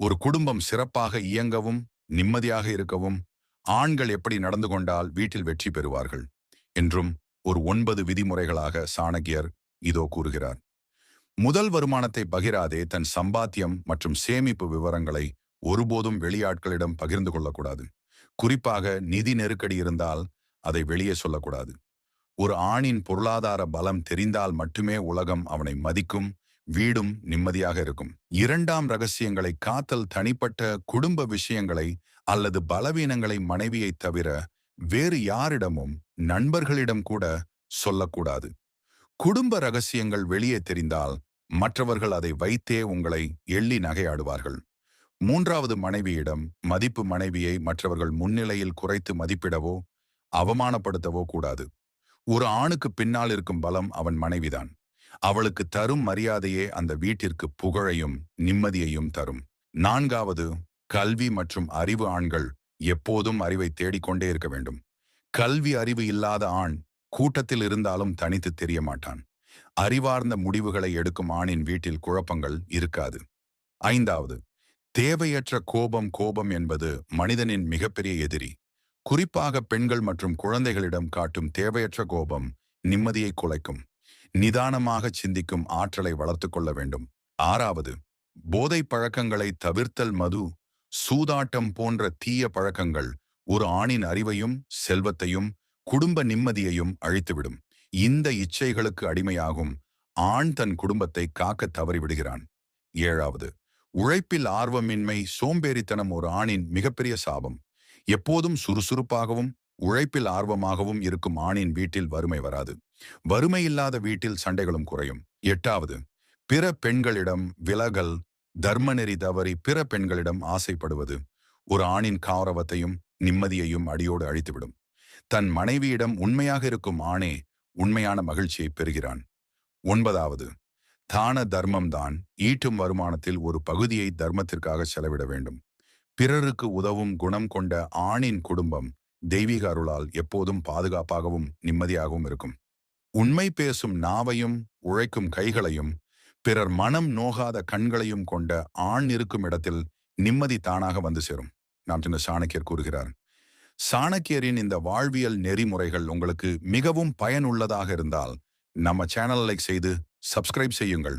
ஒரு குடும்பம் சிறப்பாக இயங்கவும் நிம்மதியாக இருக்கவும் ஆண்கள் எப்படி நடந்து கொண்டால் வீட்டில் வெற்றி பெறுவார்கள் என்றும் ஒரு ஒன்பது விதிமுறைகளாக சாணக்கியர் இதோ கூறுகிறார். முதல் வருமானத்தை பகிராதே தன் சம்பாத்தியம் மற்றும் சேமிப்பு விவரங்களை ஒருபோதும் வெளியாட்களிடம் பகிர்ந்து கொள்ளக்கூடாது. குறிப்பாக நிதி நெருக்கடி இருந்தால் அதை வெளியே சொல்லக்கூடாது. ஒரு ஆணின் பொருளாதார பலம் தெரிந்தால் மட்டுமே உலகம் அவனை மதிக்கும் வீடும் நிம்மதியாக இருக்கும். இரண்டாம் ரகசியங்களை காத்தல் தனிப்பட்ட குடும்ப விஷயங்களை அல்லது பலவீனங்களை மனைவியைத் தவிர வேறு யாரிடமும் நண்பர்களிடம் கூட சொல்லக்கூடாது. குடும்ப ரகசியங்கள் வெளியே தெரிந்தால் மற்றவர்கள் அதை வைத்தே உங்களை எள்ளி நகையாடுவார்கள். மூன்றாவது மனைவியிடம் மதிப்பு மனைவியை மற்றவர்கள் முன்னிலையில் குறைத்து மதிப்பிடவோ அவமானப்படுத்தவோ கூடாது. ஒரு ஆணுக்கு பின்னால் இருக்கும் பலம் அவன் மனைவிதான். அவளுக்கு தரும் மரியாதையே அந்த வீட்டிற்கு புகழையும் நிம்மதியையும் தரும். நான்காவது கல்வி மற்றும் அறிவு ஆண்கள் எப்போதும் அறிவை தேடிக்கொண்டே இருக்க வேண்டும். கல்வி அறிவு இல்லாத ஆண் கூட்டத்தில் இருந்தாலும் தனித்து தெரிய மாட்டான். அறிவார்ந்த முடிவுகளை எடுக்கும் ஆணின் வீட்டில் குழப்பங்கள் இருக்காது. ஐந்தாவது தேவையற்ற கோபம் கோபம் என்பது மனிதனின் மிகப்பெரிய எதிரி. குறிப்பாக பெண்கள் மற்றும் குழந்தைகளிடம் காட்டும் தேவையற்ற கோபம் நிம்மதியை குலைக்கும். நிதானமாக சிந்திக்கும் ஆற்றலை வளர்த்துக் கொள்ள வேண்டும். ஆறாவது போதை பழக்கங்களை தவிர்த்தல் மது சூதாட்டம் போன்ற தீய பழக்கங்கள் ஒரு ஆணின் அறிவையும் செல்வத்தையும் குடும்ப நிம்மதியையும் அழித்துவிடும். இந்த இச்சைகளுக்கு அடிமையாகும். ஆண் தன் குடும்பத்தை காக்க தவறிவிடுகிறான். ஏழாவது உழைப்பில் ஆர்வமின்மை சோம்பேறித்தனம் ஒரு ஆணின் மிகப்பெரிய சாபம். எப்போதும் சுறுசுறுப்பாகவும் உழைப்பில் ஆர்வமாகவும் இருக்கும் ஆணின் வீட்டில் வறுமை வராது. வறுமை இல்லாத வீட்டில் சண்டைகளும் குறையும். எட்டாவது பிற பெண்களிடம் விலகல் தர்மநெறி தவறி பிற பெண்களிடம் ஆசைப்படுவது ஒரு ஆணின் காரவத்தையும் நிம்மதியையும் அடியோடு அழித்துவிடும். தன் மனைவியிடம் உண்மையாக இருக்கும் ஆணே உண்மையான மகிழ்ச்சியை பெறுகிறான். ஒன்பதாவது தான தர்மம்தான் ஈட்டும் வருமானத்தில் ஒரு பகுதியை தர்மத்திற்காக செலவிட வேண்டும். பிறருக்கு உதவும் குணம் கொண்ட ஆணின் குடும்பம் தெய்வீக அருளால் எப்போதும் பாதுகாப்பாகவும் நிம்மதியாகவும் இருக்கும். உண்மை பேசும் நாவையும் உழைக்கும் கைகளையும் பிறர் மனம் நோகாத கண்களையும் கொண்ட ஆண் இருக்கும் இடத்தில் நிம்மதி தானாக வந்து சேரும். நாம் சின்ன சாணக்கியர் கூறுகிறார் சாணக்கியரின் இந்த வாழ்வியல் நெறிமுறைகள் உங்களுக்கு மிகவும் பயனுள்ளதாக இருந்தால் நம்ம சேனல் லைக் செய்து சப்ஸ்கிரைப் செய்யுங்கள்.